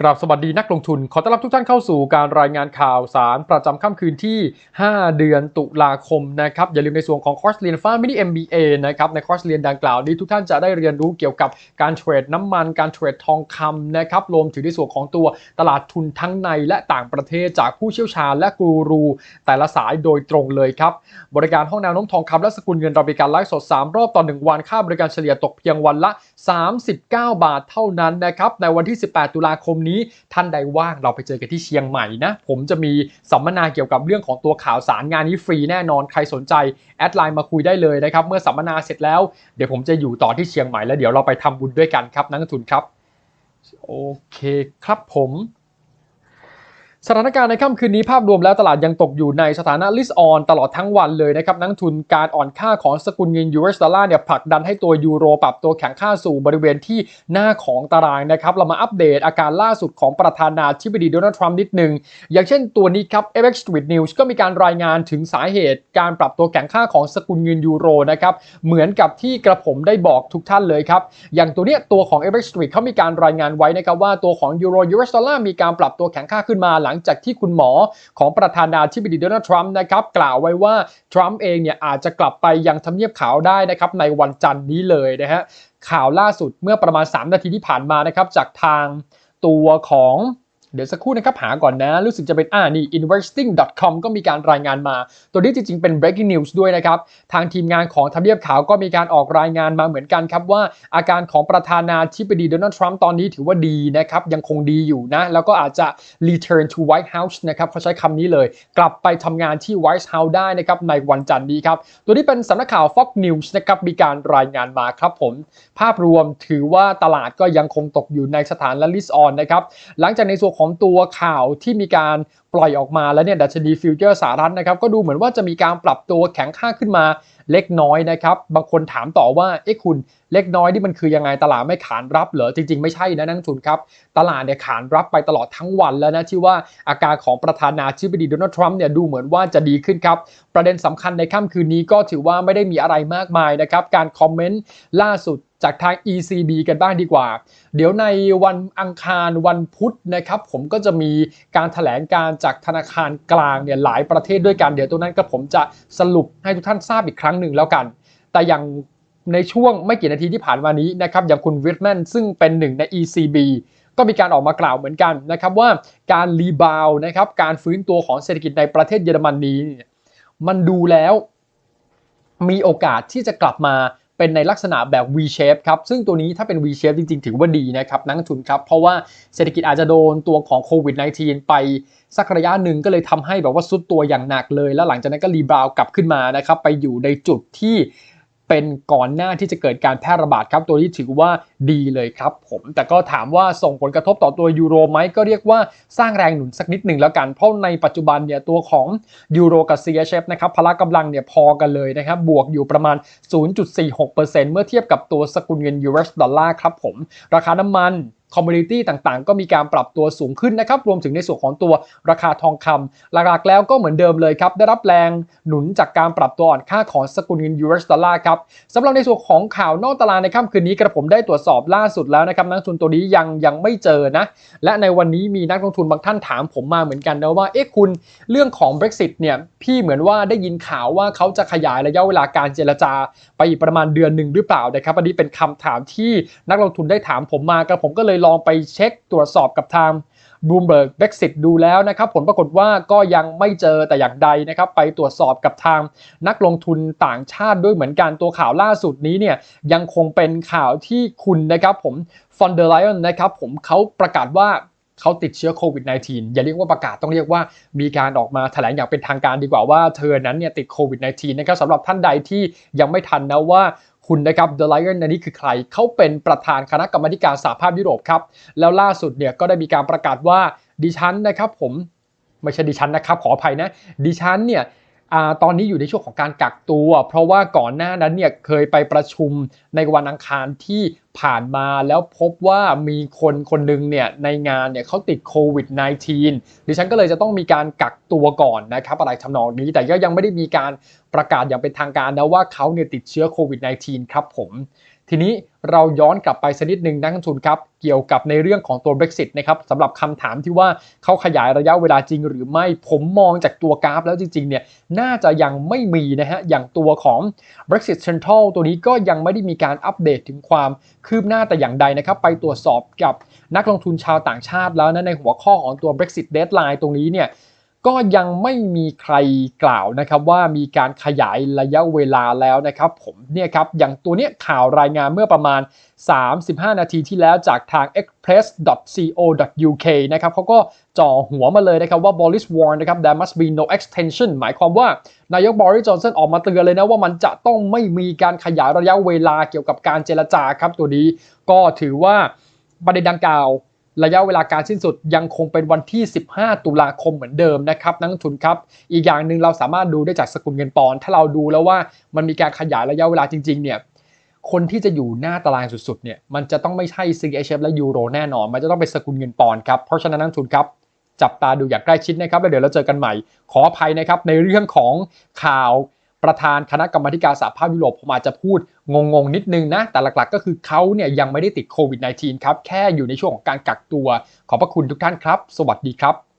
กราบสวัสดีนักลงทุน ขอต้อนรับทุกท่านเข้าสู่การรายงานข่าวสารประจำค่ำคืนที่ 5 เดือนตุลาคมนะครับ อย่าลืมในส่วนของคอร์สเรียนฟ้ามินิ MBA นะครับ ในคอร์สเรียนดังกล่าวนี้ทุกท่านจะได้เรียนรู้เกี่ยวกับการเทรดน้ำมัน การเทรดทองคำนะครับ รวมถึงในส่วนของตัวตลาดทุนทั้งในและต่างประเทศจากผู้เชี่ยวชาญและกูรู แต่ละสายโดยตรงเลยครับ บริการห้องแนวโน้มทองคำและสกุลเงินเราบริการไลฟ์สด 3 รอบต่อ 1 วัน ค่าบริการเฉลี่ยตกเพียงวันละ 39 บาทเท่านั้นนะครับ ในวันที่ 18 ตุลาคมนี้ท่านใดว่างเราไปเจอกันที่เชียงใหม่นะ ผมจะมีสัมมนาเกี่ยวกับเรื่องของตัวข่าวสารงานนี้ฟรีแน่นอนใครสนใจแอดไลน์มาคุยได้เลยนะครับเมื่อสัมมนาเสร็จแล้วเดี๋ยวผมจะอยู่ต่อที่เชียงใหม่แล้วเดี๋ยวเราไปทำบุญด้วยกันครับนักทุนครับโอเคครับผม สถานการณ์ในค่ำคืนนี้ภาพรวมแล้วตลาดยังตกอยู่ในสถานะ list on ตลอดทั้งวันเลยนะครับนักทุนการอ่อนค่าของสกุลเงิน US ดอลลาร์เนี่ยผลักดันให้ตัวยูโรปรับตัวแข็งค่าสู่บริเวณที่หน้าของตารางนะครับเรามาอัปเดตอาการล่าสุดของประธานาธิบดีโดนัลด์ทรัมป์นิดหนึ่งอย่างเช่นตัวนี้ครับ FX Street News ก็มีการรายงานถึงสาเหตุการปรับตัวแข็งค่าของสกุลเงินยูโรนะครับเหมือนกับที่กระผมได้บอกทุกท่านเลยครับอย่างตัวเนี้ยตัวของ FX Street เขามีการรายงานไว้นะครับว่าตัวของยูโร US ดอลลาร์มีการปรับตัวแข็งค่าขึ้นมาหลังงจากที่คุณหมอของประธานาธิบดีโดนัลด์ทรัมป์นะครับกล่าวไว้ว่าทรัมป์เองเนี่ยอาจจะกลับไปยังทำเนียบขาวได้นะครับในวันจันทร์นี้เลยนะฮะข่าวล่าสุดเมื่อประมาณ 3 นาทีที่ผ่านมานะครับจากทางตัวของ เดี๋ยวสักครู่นะครับหาก่อนนะ รู้สึกจะเป็นอ่านี่ investing.com ก็มีการรายงานมา ตัวนี้จริงๆเป็น breaking news ด้วยนะครับ ทางทีมงานของทำเนียบขาวก็มีการออกรายงานมาเหมือนกันครับว่าอาการของประธานาธิบดีโดนัลด์ทรัมป์ตอนนี้ถือว่าดีนะครับ ยังคงดีอยู่นะ แล้วก็อาจจะ return to White House นะครับเขาใช้คำนี้เลย กลับไปทำงานที่ White House ได้นะครับในวันจันทร์นี้ครับ ตัวนี้เป็นสำนักข่าว Fox News นะครับมีการรายงานมาครับผมภาพรวมถือว่าตลาดก็ยังคงตกอยู่ในสถานละลิสออนนะครับหลังจากในส่วนของของตัวข่าวที่มีการปล่อยออกมาแล้วเนี่ยดัชนีฟิวเจอร์สหรัฐนะครับก็ดูเหมือนว่าจะมีการปรับตัวแข็งค่าขึ้นมาเล็กน้อยนะครับบางคนถามต่อว่าเอ๊ะคุณเล็กน้อยนี่มันคือยังไงตลาดไม่ขานรับเหรอจริง ๆ ไม่ใช่นะนักทุนครับตลาดเนี่ยขานรับไปตลอดทั้งวันแล้วนะที่ว่าอาการของประธานาธิบดีโดนัลด์ทรัมป์เนี่ยดูเหมือนว่าจะดีขึ้นครับประเด็นสำคัญในค่ำคืนนี้ก็ถือว่าไม่ได้มีอะไรมากมายนะครับการคอมเมนต์ล่าสุดจากทาง ECB กันบ้างดีกว่า เดี๋ยวในวันอังคารวันพุธนะครับ ผมก็จะมีการถแถลงการจากธนาคารกลางเนี่ยหลายประเทศด้วยกัน เดี๋ยวตัวนั้นก็ผมจะสรุปให้ทุกท่านทราบอีกครั้งหนึ่งแล้วกัน แต่อย่างในช่วงไม่กี่นาทีที่ผ่านมานี้นะครับ อย่างคุณวิทแมนซึ่งเป็นหนึ่งใน ECB ก็มีการออกมากล่าวเหมือนกันนะครับว่าการรีบาวนะครับการฟื้นตัวของเศรษฐกิจในประเทศเยอรมนนีเนี่ยมันดูแล้วมีโอกาสที่จะกลับมา เป็นในลักษณะแบบ V shape ครับ ซึ่งตัวนี้ถ้าเป็น V shape จริงๆ ถือว่าดีนะครับ นักทุนครับ เพราะว่าเศรษฐกิจอาจจะโดนตัวของโควิด -19 ไปสักระยะหนึ่งก็เลยทำให้แบบว่าซุดตัวอย่างหนักเลย แล้วหลังจากนั้นก็รีบาวกลับขึ้นมานะครับ ไปอยู่ในจุดที่ เป็นก่อนหน้าที่จะเกิดการแพร่ระบาดครับ ตัวที่ถือว่าดีเลยครับผมแต่ก็ถามว่าส่งผลกระทบต่อตัวยูโรไหมก็เรียกว่าสร้างแรงหนุนสักนิดหนึ่งแล้วกัน เพราะในปัจจุบันเนี่ยตัวของยูโรกับเซียเชฟนะครับพละกำลังเนี่ยพอกันเลยนะครับบวกอยู่ประมาณ 0.46%เมื่อเทียบกับตัวสกุลเงินยูเอสดอลลาร์ครับผมราคาน้ำมัน คอมมูนิตี้ต่างๆ ก็มีการปรับตัวสูงขึ้นนะครับ รวมถึงในส่วนของตัวราคาทองคำหลักๆแล้วก็เหมือนเดิมเลยครับ ได้รับแรงหนุนจากการปรับตัวอ่อนค่าของสกุลเงิน US ดอลลาร์ครับสำหรับในส่วนของข่าวนอกตลาดในค่ำคืนนี้กระผมได้ตรวจสอบล่าสุดแล้วนะครับนักลงทุนตัวนี้ยังยังไม่เจอนะและในวันนี้มีนักลงทุนบางท่านถามผมมาเหมือนกันนะว่าเอ๊ะคุณเรื่องของ Brexit เนี่ยพี่เหมือนว่าได้ยินข่าวว่าเขาจะขยายระยะเวลาการเจรจา ไปอีกประมาณเดือนหนึ่งหรือเปล่านะครับอันนี้เป็นคำถามที่นักลงทุนได้ถามผมมากระผมก็เลยลองไปเช็คตรวจสอบกับทาง Bloomberg Brexit ดูแล้วนะครับ ผลปรากฏว่าก็ยังไม่เจอแต่อย่างใดนะครับ ไปตรวจสอบกับทางนักลงทุนต่างชาติด้วยเหมือนกันตัวข่าวล่าสุดนี้เนี่ยยังคงเป็นข่าวที่คุณนะครับผมฟอนเดอร์ไลออนนะครับผมเขาประกาศว่าเขาติดเชื้อโควิด -19 อย่าเรียกว่าประกาศต้องเรียกว่ามีการออกมาแถลงอย่างเป็นทางการดีกว่าว่าเธอนั้นเนี่ยติดโควิด -19 นะครับสำหรับท่านใดที่ยังไม่ทันนะว่า คุณนะครับเดอะไลออนนี้คือใครเขาเป็นประธานคณะกรรมการสหภาพยุโรปครับ แล้วล่าสุดเนี่ยก็ได้มีการประกาศว่าดิฉันนะครับผมไม่ใช่ดิฉันนะครับขออภัยนะดิฉันเนี่ยตอนนี้อยู่ในช่วงของการกักตัว เพราะว่าก่อนหน้านั้นเนี่ยเคยไปประชุมในวันอังคารที่ ผ่านมาแล้วพบว่ามีคนคนหนึ่งเนี่ยในงานเนี่ยเขาติดโควิด -19 ดิฉันก็เลยจะต้องมีการกักตัวก่อนนะครับอะไรทำนองนี้แต่ก็ยังไม่ได้มีการประกาศอย่างเป็นทางการนะว่าเขาเนี่ยติดเชื้อโควิด -19 ครับผม ทีนี้เราย้อนกลับไปสักนิดหนึ่งนักลงทุนครับ เกี่ยวกับในเรื่องของตัว Brexit นะครับสำหรับคำถามที่ว่าเขาขยายระยะเวลาจริงหรือไม่ผมมองจากตัวกราฟแล้วจริงๆเนี่ยน่าจะยังไม่มีนะฮะอย่างตัวของ Brexit Central ตัวนี้ก็ยังไม่ได้มีการอัปเดตถึงความคืบหน้าแต่อย่างใดนะครับ ไปตรวจสอบกับนักลงทุนชาวต่างชาติแล้วนะในหัวข้อของตัว Brexit Deadline ตรงนี้เนี่ย ก็ยังไม่มีใครกล่าวนะครับว่ามีการขยายระยะเวลาแล้วนะครับ ผมเนี่ยครับอย่างตัวเนี้ยข่าวรายงานเมื่อประมาณ 35 นาทีที่แล้วจากทาง express.co.uk นะครับเขาก็จ่อหัวมาเลยนะครับว่า Boris warned นะครับ there must be no extension หมายความว่านายกบริสจอนสันออกมาเตือนเลยนะว่ามันจะต้องไม่มีการขยายระยะเวลาเกี่ยวกับการเจรจาครับตัวนี้ ก็ถือว่าประเด็นดังกล่าว ระยะเวลาการสิ้นสุดยังคงเป็นวันที่ 15 ตุลาคมเหมือนเดิมนะครับนักลงทุนครับ อีกอย่างหนึ่งเราสามารถดูได้จากสกุลเงินปอนด์ถ้าเราดูแล้วว่ามันมีการขยายระยะเวลาจริงๆเนี่ยคนที่จะอยู่หน้าตารางสุดๆเนี่ยมันจะต้องไม่ใช่ CHF และยูโรแน่นอน มันจะต้องเป็นสกุลเงินปอนด์ครับเพราะฉะนั้นนักลงทุนครับจับตาดูอย่างใกล้ชิดนะครับแล้วเดี๋ยวเราเจอกันใหม่ขออภัยนะครับในเรื่องของข่าว ประธานคณะกรรมาการสหภาพยุโรปผมอาจจะพูดงงๆนิดนึงนะ แต่หลักๆ ก็คือเขาเนี่ยยังไม่ได้ติดโควิด -19 ครับ แค่อยู่ในช่วงของการกักตัว ขอบพระคุณทุกท่านครับ สวัสดีครับ